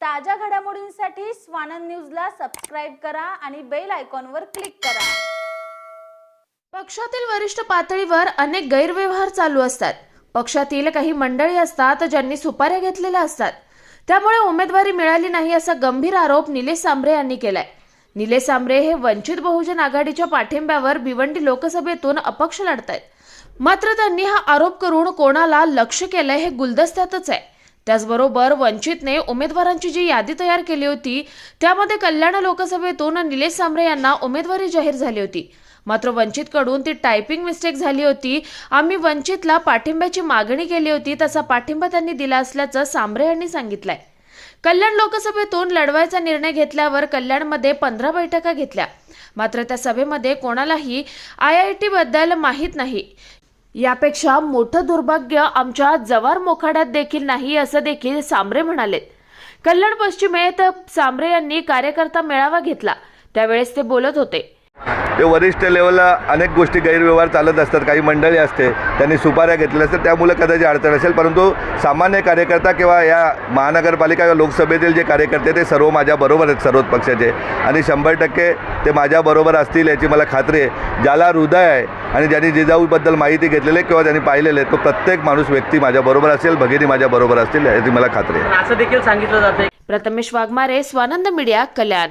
ताज्या घडामोडींसाठी स्वानंद न्यूजला सबस्क्राईब करा आणि बेल आयकॉनवर क्लिक करा. पक्षातील वरिष्ठ पातळीवर अनेक गैरव्यवहार चालू असतात. पक्षातील काही मंडळी असतात ज्यांनी सुपाऱ्या घेतलेल्या असतात. त्यामुळे उमेदवारी मिळाली नाही असा गंभीर आरोप निलेश सांबरे यांनी केलाय. निलेश सांबरे हे वंचित बहुजन आघाडीच्या पाठिंब्यावर भिवंडी लोकसभेतून अपक्ष लढतायत. मात्र त्यांनी हा आरोप करून कोणाला लक्ष केलंय हे गुलदस्त्यातच आहे. त्याचबरोबर वंचितने उमेदवारांची जी यादी तयार केली होती त्यामध्ये कल्याण लोकसभेतून निलेश सांबरे यांना उमेदवारी जाहीर झाली होती. मात्र वंचितकडून ती टायपिंग मिस्टेक झाली होती. आम्ही वंचितला पाठिंब्याची मागणी केली होती तसा पाठिंबा त्यांनी दिला असल्याचं सांबरे यांनी सांगितलंय. कल्याण लोकसभेतून लढवायचा निर्णय घेतल्यावर कल्याणमध्ये पंधरा बैठका घेतल्या. मात्र त्या सभेमध्ये कोणालाही आय आय टी बद्दल माहीत नाही. यापेक्षा मोठं दुर्भाग्य आमच्या जवार मोखाड्यात देखील नाही असं देखील सांबरे म्हणाले. कल्याण पश्चिमेत सांबरे यांनी कार्यकर्ता मेळावा घेतला. त्यावेळेस ते बोलत होते. वरिष्ठ लेवलला अनेक गोष्टी गैरव्यवहार चालत असतात. काही मंडळी असते त्यांनी सुपाऱ्या घेतलेल्या असतात. त्यामुळे कदाचित अडचण असेल. परंतु सामान्य कार्यकर्ता किंवा या महानगरपालिका किंवा लोकसभेतील जे कार्यकर्ते ते सर्व माझ्याबरोबर आहेत सर्वच पक्षाचे. आणि शंभर टक्के ते माझ्याबरोबर असतील याची मला खात्री आहे. ज्याला हृदय आहे आणि ज्यांनी जिजाऊबद्दल माहिती घेतलेली आहे किंवा ज्यांनी पाहिलेले तो प्रत्येक माणूस व्यक्ती माझ्याबरोबर असेल भगिनी माझ्याबरोबर असतील याची मला खात्री आहे. असं देखील सांगितलं जाते प्रथमेश वाघमारे स्वानंद मीडिया कल्याण.